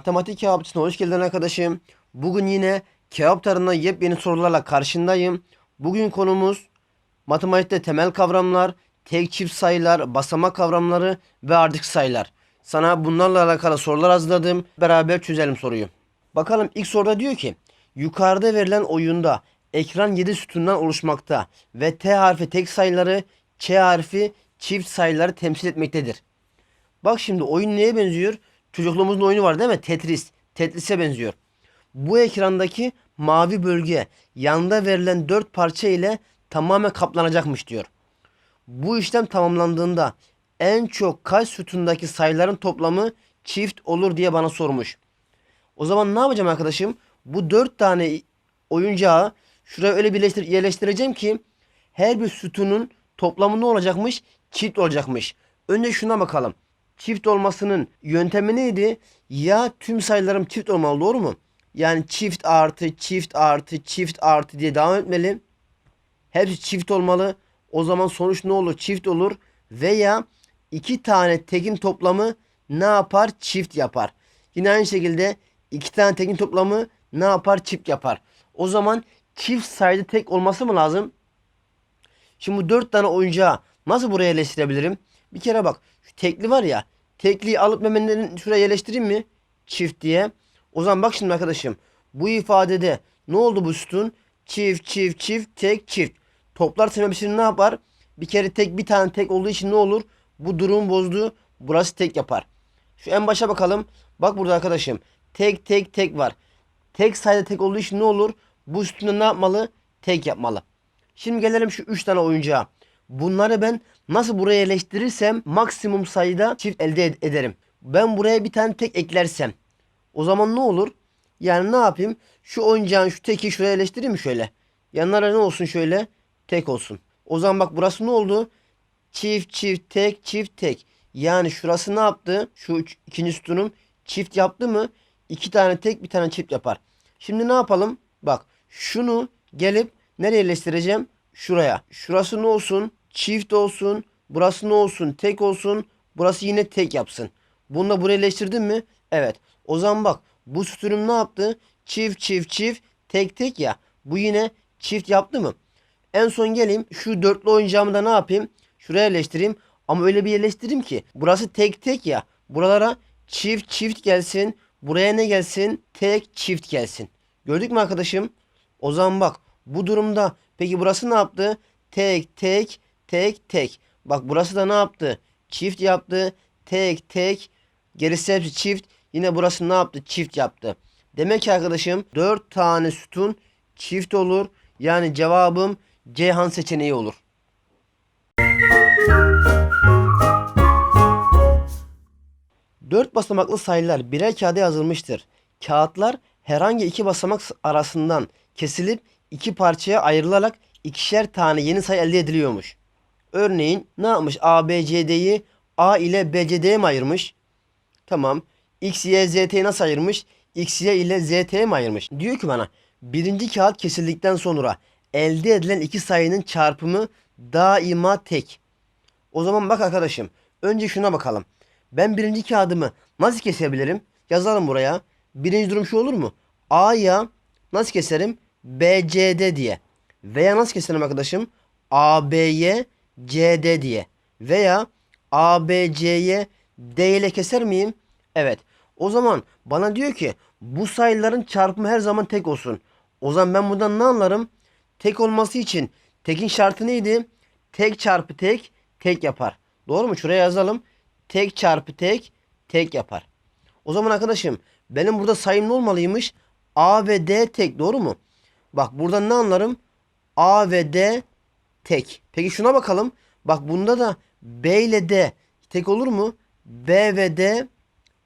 Matematik kebapçısına hoş geldin arkadaşım. Bugün yine kebap tarihinde yepyeni sorularla karşındayım. Bugün konumuz matematikte temel kavramlar, tek çift sayılar, basamak kavramları ve ardışık sayılar. Sana bunlarla alakalı sorular hazırladım. Beraber çözelim soruyu. Bakalım ilk soruda diyor ki yukarıda verilen oyunda ekran 7 sütundan oluşmakta ve T harfi tek sayıları, Ç harfi çift sayıları temsil etmektedir. Bak şimdi oyun neye benziyor? Çocukluğumuzun oyunu var değil mi? Tetris. Tetris'e benziyor. Bu ekrandaki mavi bölge yanda verilen dört parça ile tamamen kaplanacakmış diyor. Bu işlem tamamlandığında en çok kaç sütundaki sayıların toplamı çift olur diye bana sormuş. O zaman ne yapacağım arkadaşım? Bu dört tane oyuncağı şuraya öyle birleştir yerleştireceğim ki her bir sütunun toplamı ne olacakmış? Çift olacakmış. Önce şuna bakalım. Çift olmasının yöntemi neydi? Ya tüm sayılarım çift olmalı doğru mu? Yani çift artı çift artı çift artı diye devam etmeli. Hepsi çift olmalı. O zaman sonuç ne olur? Çift olur. Veya iki tane tekin toplamı ne yapar? Çift yapar. Yine aynı şekilde iki tane tekin toplamı ne yapar? Çift yapar. O zaman çift sayıda tek olması mı lazım? Şimdi bu dört tane oyuncağı nasıl buraya yerleştirebilirim? Bir kere bak şu tekli var ya. Tekliyi alıp hemen şuraya yerleştireyim mi? Çift diye. O zaman bak şimdi arkadaşım. Bu ifadede ne oldu bu sütun? Çift çift çift tek çift. Toplarsam hepsini ne yapar? Bir kere tek bir tane tek olduğu için ne olur? Bu durum bozdu. Burası tek yapar. Şu en başa bakalım. Bak burada arkadaşım. Tek tek tek var. Tek sayıda tek olduğu için ne olur? Bu sütunda ne yapmalı? Tek yapmalı. Şimdi gelelim şu 3 tane oyuncağa. Bunları ben nasıl buraya yerleştirirsem maksimum sayıda çift elde ed- ederim. Ben buraya bir tane tek eklersem o zaman ne olur? Yani ne yapayım? Şu oyuncağın şu teki şuraya yerleştireyim mi şöyle? Yanlara ne olsun şöyle? Tek olsun. O zaman bak burası ne oldu? Çift çift tek çift tek. Yani şurası ne yaptı? Şu ikinci sütunum çift yaptı mı? İki tane tek bir tane çift yapar. Şimdi ne yapalım? Bak şunu gelip nereye yerleştireceğim? Şuraya. Şurası ne olsun? Çift olsun. Burası ne olsun? Tek olsun. Burası yine tek yapsın. Bunu da buraya yerleştirdin mi? Evet. O zaman bak bu sütunum ne yaptı? Çift çift çift tek tek ya. Bu yine çift yaptı mı? En son geleyim şu dörtlü oyuncağımı da ne yapayım? Şuraya yerleştireyim. Ama öyle bir yerleştireyim ki burası tek tek ya. Buralara çift çift gelsin. Buraya ne gelsin? Tek çift gelsin. Gördük mü arkadaşım? O zaman bak bu durumda peki burası ne yaptı? Tek tek tek tek. Bak burası da ne yaptı? Çift yaptı. Tek tek. Gerisi hepsi çift. Yine burası ne yaptı? Çift yaptı. Demek ki arkadaşım 4 tane sütun çift olur. Yani cevabım Ceyhan seçeneği olur. Dört basamaklı sayılar birer kağıda yazılmıştır. Kağıtlar herhangi iki basamak arasından kesilip iki parçaya ayrılarak ikişer tane yeni sayı elde ediliyormuş. Örneğin ne yapmış? A, B, C, D'yi A ile B, C, D'ye mi ayırmış? Tamam. X, Y, Z, T'yi nasıl ayırmış? X, Y ile Z, T'ye mi ayırmış? Diyor ki bana birinci kağıt kesildikten sonra elde edilen iki sayının çarpımı daima tek. O zaman bak arkadaşım. Önce şuna bakalım. Ben birinci kağıdımı nasıl kesebilirim? Yazalım buraya. Birinci durum şu olur mu? A'ya nasıl keserim? BCD diye. Veya nasıl keserim arkadaşım? AB'ye CD diye. Veya ABC'ye D ile keser miyim? Evet. O zaman bana diyor ki bu sayıların çarpımı her zaman tek olsun. O zaman ben buradan ne anlarım? Tek olması için tekin şartı neydi? Tek çarpı tek tek yapar. Doğru mu? Şuraya yazalım. Tek çarpı tek tek yapar. O zaman arkadaşım benim burada sayım ne olmalıymış? A ve D tek doğru mu? Bak buradan ne anlarım? A ve D tek. Peki şuna bakalım. Bak bunda da B ile D tek olur mu? B ve D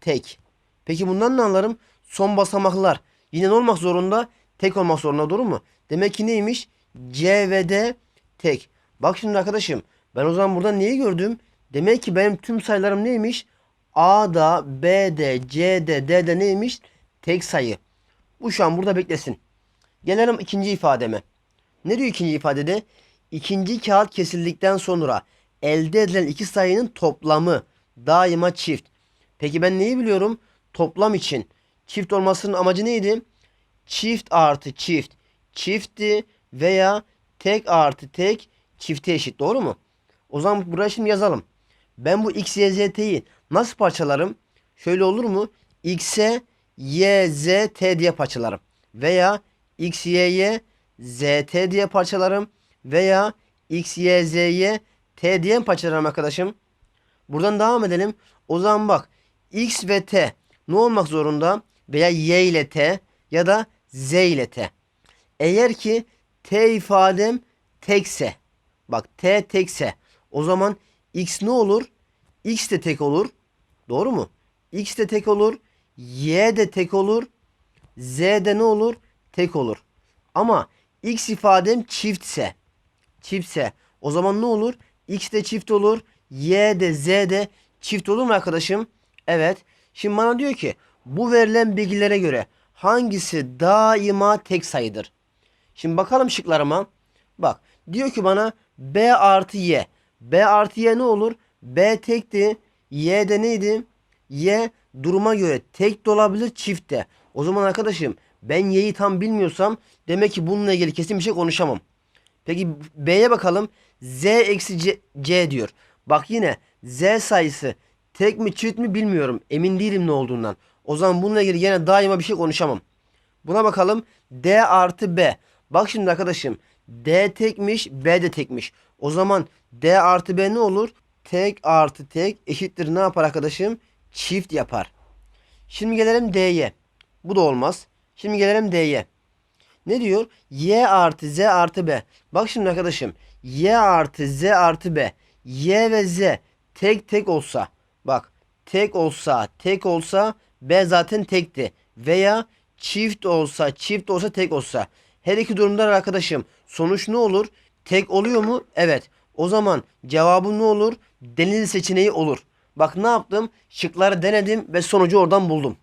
tek. Peki bundan ne anlarım? Son basamaklar. Yine ne olmak zorunda? Tek olmak zorunda doğru mu? Demek ki neymiş? C ve D tek. Bak şimdi arkadaşım ben o zaman buradan neyi gördüm? Demek ki benim tüm sayılarım neymiş? A'da, B'de, C'de, D'de neymiş? Tek sayı. Bu şu an burada beklesin. Gelelim ikinci ifademe. Ne diyor ikinci ifadede? İkinci kağıt kesildikten sonra elde edilen iki sayının toplamı daima çift. Peki ben neyi biliyorum? Toplam için. çift olmasının amacı neydi? Çift artı çift çiftti veya tek artı tek çifte eşit. Doğru mu? O zaman buraya şimdi yazalım. Ben bu x, y, z, t'yi nasıl parçalarım? Şöyle olur mu? x'e y, z, t diye parçalarım. Veya x, y'ye z, t diye parçalarım. Veya x, y, z'ye t parçalarım arkadaşım? Buradan devam edelim. O zaman bak x ve t ne olmak zorunda? Veya y ile t ya da z ile t. Eğer ki t ifadem tekse bak t tekse o zaman x ne olur? x de tek olur. Doğru mu? x de tek olur. y de tek olur. z de ne olur? Tek olur. Ama x ifadem çiftse çiftse o zaman ne olur? x de çift olur. y de z de çift olur mu arkadaşım? Evet. Şimdi bana diyor ki bu verilen bilgilere göre hangisi daima tek sayıdır? Şimdi bakalım şıklarıma. Bak diyor ki bana b artı y. b artı y ne olur? b tekti. y de neydi? y duruma göre tek de olabilir çift de. O zaman arkadaşım ben y'yi tam bilmiyorsam demek ki bununla ilgili kesin bir şey konuşamam. Peki b'ye bakalım. z eksi c, c diyor. Bak yine z sayısı tek mi çift mi bilmiyorum. Emin değilim ne olduğundan. O zaman bununla ilgili yine daima bir şey konuşamam. Buna bakalım. D artı B. Bak şimdi arkadaşım. D tekmiş, B de tekmiş. O zaman D artı B ne olur? Tek artı tek eşittir ne yapar arkadaşım? Çift yapar. Şimdi gelelim D'ye. Bu da olmaz. Şimdi gelelim D'ye. Ne diyor? Y artı Z artı B. Bak şimdi arkadaşım. Y artı Z artı B. Y ve Z tek tek olsa. Bak tek olsa tek olsa B zaten tekti. Veya çift olsa çift olsa tek olsa. Her iki durumda arkadaşım sonuç ne olur? Tek oluyor mu? Evet. O zaman cevabım ne olur? Denizli seçeneği olur. Bak ne yaptım? Şıkları denedim ve sonucu oradan buldum.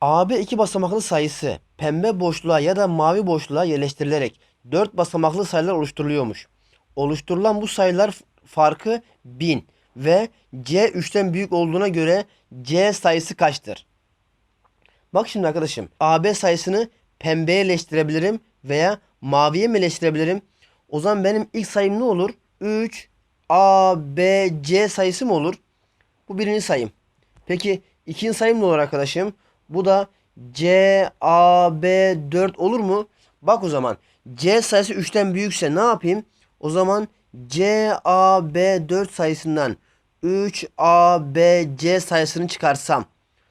AB iki basamaklı sayısı pembe boşluğa ya da mavi boşluğa yerleştirilerek 4 basamaklı sayılar oluşturuluyormuş. Oluşturulan bu sayılar farkı 1000 ve C 3'ten büyük olduğuna göre C sayısı kaçtır? Bak şimdi arkadaşım AB sayısını pembeye eleştirebilirim veya maviye mi eleştirebilirim? O zaman benim ilk sayım ne olur? 3 A, B, C sayısı mı olur? Bu birinci sayım. Peki ikinci sayım ne olur arkadaşım? Bu da C, A, B, 4 olur mu? Bak o zaman C sayısı 3'ten büyükse ne yapayım? O zaman C, A, B, 4 sayısından 3, A, B, C sayısını çıkarsam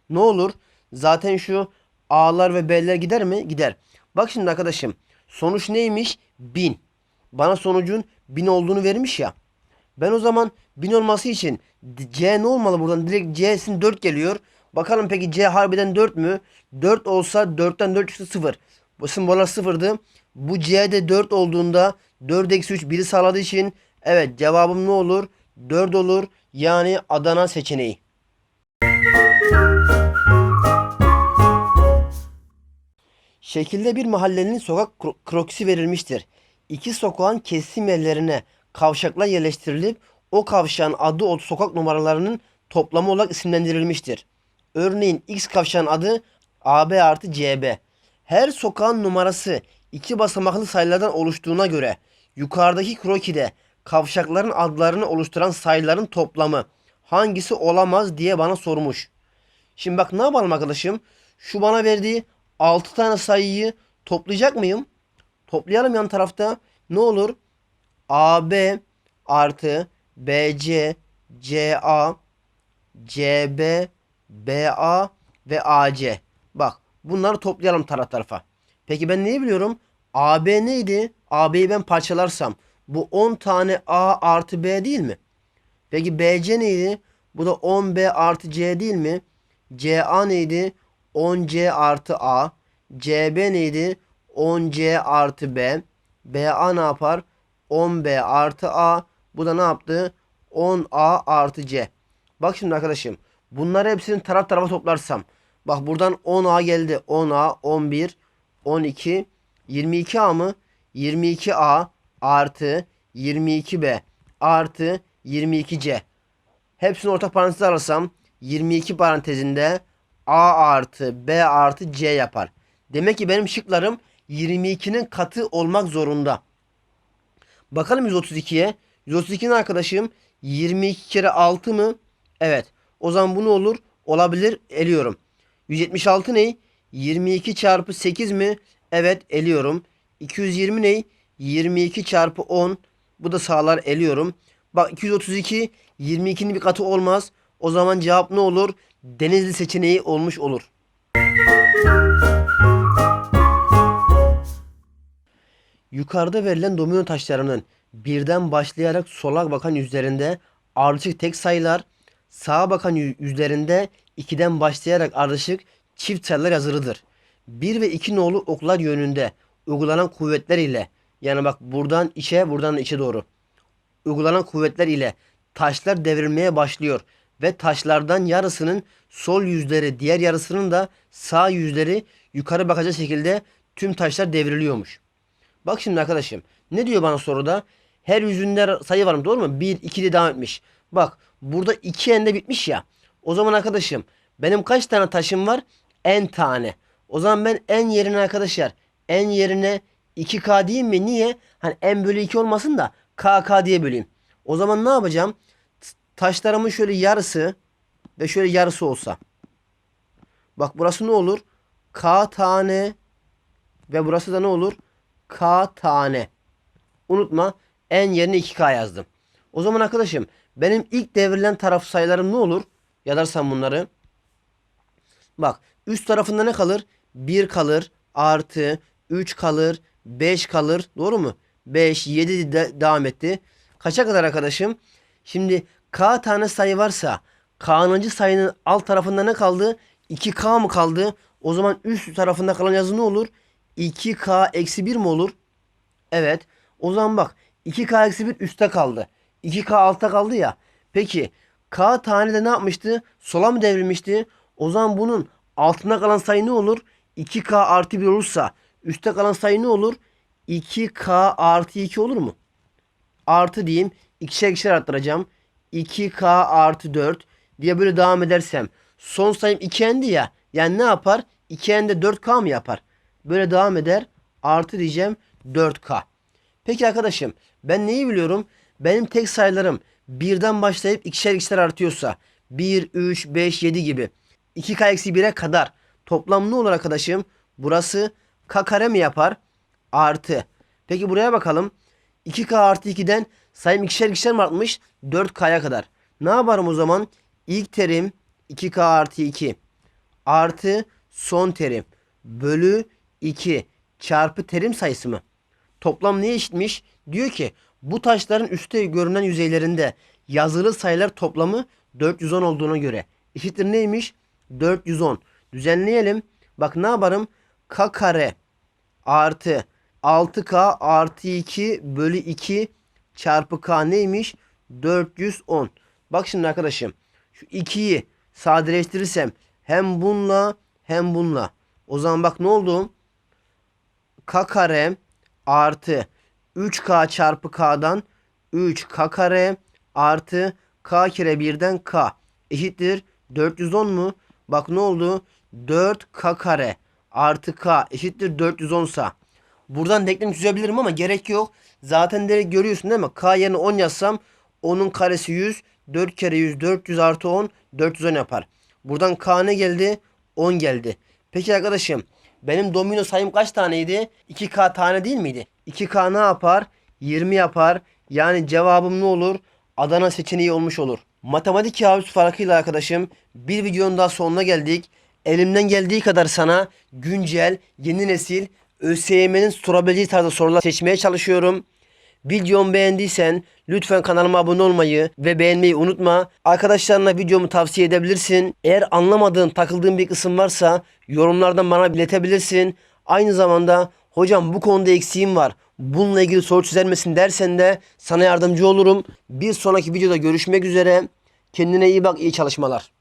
ne olur? Zaten şu A'lar ve B'ler gider mi? Gider. Bak şimdi arkadaşım. Sonuç neymiş? 1000. Bana sonucun 1000 olduğunu vermiş ya. Ben o zaman 1000 olması için C ne olmalı buradan? Direkt C'sin 4 geliyor. Bakalım peki C harbiden 4 mü? 4 olsa 4'ten 4 çıktı 0. Bu simboller 0'dı. Bu C'de 4 olduğunda 4 eksi 3 1'i sağladığı için evet cevabım ne olur? 4 olur. Yani Adana seçeneği. Şekilde bir mahallenin sokak kro- krokisi verilmiştir. İki sokağın kesim yerlerine kavşaklar yerleştirilip o kavşağın adı o sokak numaralarının toplamı olarak isimlendirilmiştir. Örneğin X kavşağın adı AB artı CB. Her sokağın numarası iki basamaklı sayılardan oluştuğuna göre yukarıdaki krokide kavşakların adlarını oluşturan sayıların toplamı hangisi olamaz diye bana sormuş. Şimdi bak ne yapalım arkadaşım? Şu bana verdiği 6 tane sayıyı toplayacak mıyım? Toplayalım yan tarafta. Ne olur? AB artı BC, CA, CB, BA ve AC. Bak bunları toplayalım taraf tarafa. Peki ben neyi biliyorum? AB neydi? AB'yi ben parçalarsam bu 10 tane A artı B değil mi? Peki BC neydi? Bu da 10B artı C değil mi? CA neydi? 10C artı A. CB neydi? 10C artı B. BA ne yapar? 10B artı A. Bu da ne yaptı? 10A artı C. Bak şimdi arkadaşım. Bunları hepsini taraf tarafa toplarsam. Bak buradan 10A geldi. 10A, 11, 12, 22A mı? 22A artı 22B artı 22C. Hepsini ortak paranteze alırsam 22 parantezinde A artı B artı C yapar. Demek ki benim şıklarım 22'nin katı olmak zorunda. Bakalım 132'ye. 132'nin arkadaşım 22 kere 6 mı? Evet. O zaman bu ne olur? Olabilir. Eliyorum. 176 ne? 22 çarpı 8 mi? Evet eliyorum. 220 ne? 22 çarpı 10. Bu da sağlar eliyorum. Bak 232 22'nin bir katı olmaz. O zaman cevap ne olur? Denizli seçeneği olmuş olur. Yukarıda verilen domino taşlarının birden başlayarak sola bakan yüzlerinde ardışık tek sayılar, sağa bakan yü- yüzlerinde ikiden başlayarak ardışık çift sayılar yazılıdır. 1 ve 2 nolu oklar yönünde uygulanan kuvvetler ile yani bak buradan içe buradan da içe doğru uygulanan kuvvetler ile taşlar devrilmeye başlıyor ve taşlardan yarısının sol yüzleri diğer yarısının da sağ yüzleri yukarı bakacak şekilde tüm taşlar devriliyormuş. Bak şimdi arkadaşım. Ne diyor bana soruda? Her yüzünde sayı var mı? Doğru mu? 1, 2 diye devam etmiş. Bak burada 2 ende bitmiş ya. O zaman arkadaşım benim kaç tane taşım var? En tane. O zaman ben en yerine arkadaşlar en yerine 2K diyeyim mi? Niye? Hani n bölü 2 olmasın da KK diye böleyim. O zaman ne yapacağım? Taşlarımın şöyle yarısı ve şöyle yarısı olsa. Bak burası ne olur? K tane ve burası da ne olur? K tane. Unutma en yerine 2K yazdım. O zaman arkadaşım benim ilk devrilen taraf sayılarım ne olur? Yazarsam bunları. Bak üst tarafında ne kalır? 1 kalır artı 3 kalır 5 kalır. Doğru mu? 5 7 de devam etti. Kaça kadar arkadaşım? Şimdi K tane sayı varsa K'nıncı sayının alt tarafında ne kaldı? 2K mı kaldı? O zaman üst tarafında kalan yazı ne olur? 2K eksi 1 mi olur? Evet. O zaman bak 2K eksi 1 üstte kaldı. 2K altta kaldı ya. Peki K tane de ne yapmıştı? Sola mı devrilmişti? O zaman bunun altında kalan sayı ne olur? 2K artı 1 olursa üstte kalan sayı ne olur? 2K artı 2 olur mu? Artı diyeyim. ikişer ikişer arttıracağım. 2K artı 4 diye böyle devam edersem. Son sayım 2n'di ya. Yani ne yapar? 2n de 4K mı yapar? Böyle devam eder. Artı diyeceğim 4K. Peki arkadaşım ben neyi biliyorum? Benim tek sayılarım birden başlayıp ikişer ikişer artıyorsa 1, 3, 5, 7 gibi 2K eksi 1'e kadar toplam ne olur arkadaşım? Burası K kare mi yapar? Artı. Peki buraya bakalım. 2K artı 2'den sayım ikişer ikişer mi artmış? 4K'ya kadar. Ne yaparım o zaman? İlk terim 2K artı 2 artı son terim bölü 2 çarpı terim sayısı mı? Toplam ne eşitmiş? Diyor ki bu taşların üstte görünen yüzeylerinde yazılı sayılar toplamı 410 olduğuna göre eşittir neymiş? 410. Düzenleyelim. Bak ne yaparım? K kare artı 6K artı 2 bölü 2 çarpı K neymiş? 410. Bak şimdi arkadaşım. Şu 2'yi sadeleştirirsem hem bununla hem bununla. O zaman bak ne oldu? K kare artı 3K çarpı K'dan 3K kare artı K kere 1'den K eşittir 410 mu? Bak ne oldu? 4K kare artı K eşittir 410 sa. Buradan denklem çözebilirim ama gerek yok. Zaten direkt görüyorsun değil mi? K yerine 10 yazsam onun karesi 100. 4 kere 100 400 artı 10 410 yapar. Buradan K ne geldi? 10 geldi. Peki arkadaşım benim domino sayım kaç taneydi? 2K tane değil miydi? 2K ne yapar? 20 yapar. Yani cevabım ne olur? Adana seçeneği olmuş olur. Matematik kabus farkıyla arkadaşım bir videonun daha sonuna geldik. Elimden geldiği kadar sana güncel, yeni nesil, ÖSYM'nin sorabileceği tarzda sorular seçmeye çalışıyorum. Videomu beğendiysen lütfen kanalıma abone olmayı ve beğenmeyi unutma. Arkadaşlarına videomu tavsiye edebilirsin. Eğer anlamadığın, takıldığın bir kısım varsa yorumlardan bana iletebilirsin. Aynı zamanda hocam bu konuda eksiğim var. Bununla ilgili soru çözer misin dersen de sana yardımcı olurum. Bir sonraki videoda görüşmek üzere. Kendine iyi bak, iyi çalışmalar.